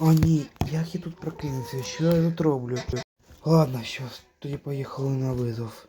О ні, як я тут прокинувся, що я тут роблю? Ладно, що, тоді поїхали на визов.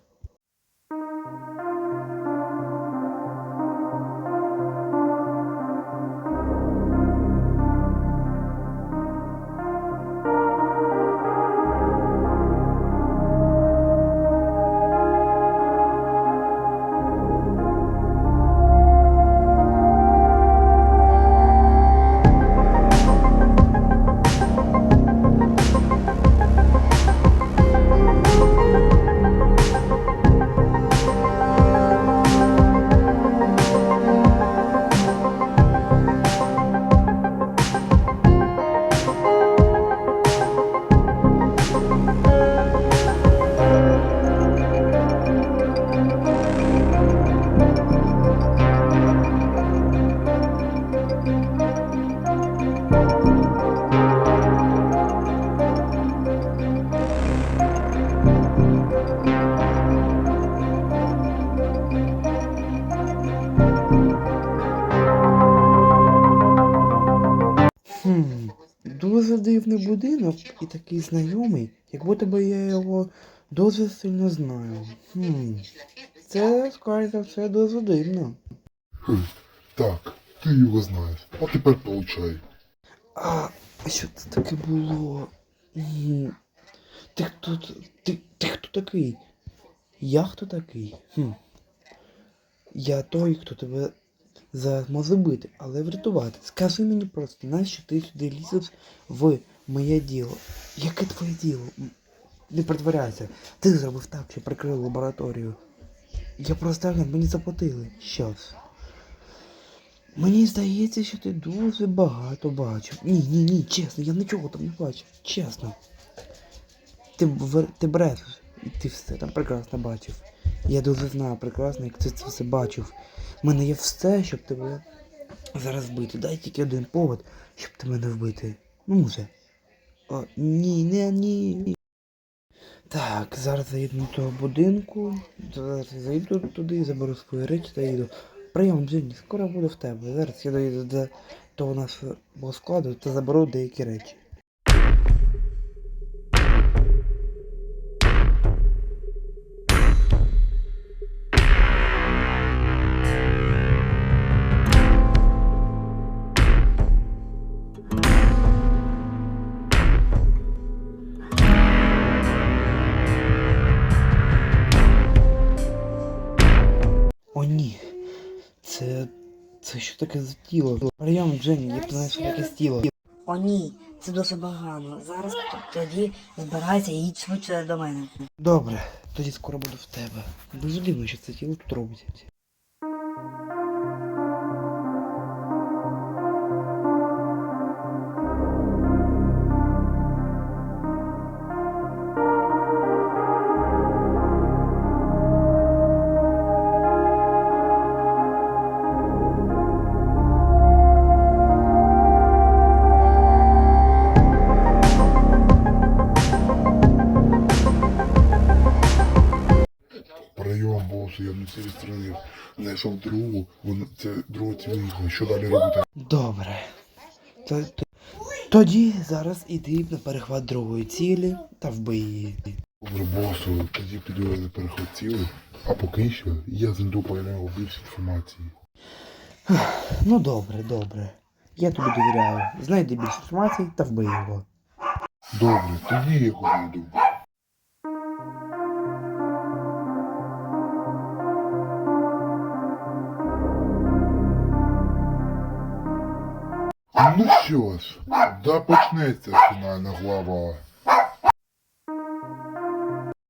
Дуже дивний будинок і такий знайомий, як будто би я його дуже сильно знаю. Хм, це, скоріше все, дуже дивно. Хм, так, ти його знаєш. А тепер получай. А що це таке було? Ти хто ти, ти хто такий? Я хто такий? Хм. Я той, хто тебе може бити, але врятувати. Скажи мені просто, нащо ти сюди лізеш в моє діло? Яке твоє діло? Не притворяйся. Ти зробив так, що прикрив лабораторію. Я просто агент, мені заплатили. Щас. Мені здається, що ти дуже багато бачив. Ні, ні, ні, чесно, я нічого там не бачив. Чесно. Ти, ти брешеш. І ти все там прекрасно бачив. Я дуже знаю прекрасно, як ти це все бачив. У мене є все, щоб тебе зараз вбити. Дай тільки один повод, щоб ти мене вбити. Ну, може. О, ні, не, ні. Так, зараз заїду до того будинку. Зараз я зайду туди, заберу свої речі та їду. Прийом, Джинні, скоро буду в тебе. Зараз я доїду до того нашого складу та заберу деякі речі. Ні. Це. Це що таке за тіло? Прийом, Дженні, я знаю, що таке тіло? О, ні, це дуже погано. Зараз тоді збирайся і їдь швидше до мене. Добре, тоді скоро буду в тебе. Дуже дивно, що це тіло тут робить. Я на. Знайшов другу, вон це друга цивільна. Що далі робити? Добре. Т- т- Тоді зараз іди на перехват другої цілі та вбий її. Добре, босу, тоді піду я на переход цілий. А поки що я знайду по нього більше інформації. Ну добре, добре. Я тобі довіряю. Знайди більше інформації та вбий його. Добре, тоді я його знайду. Ну що ж, да почнеться фінальна глава.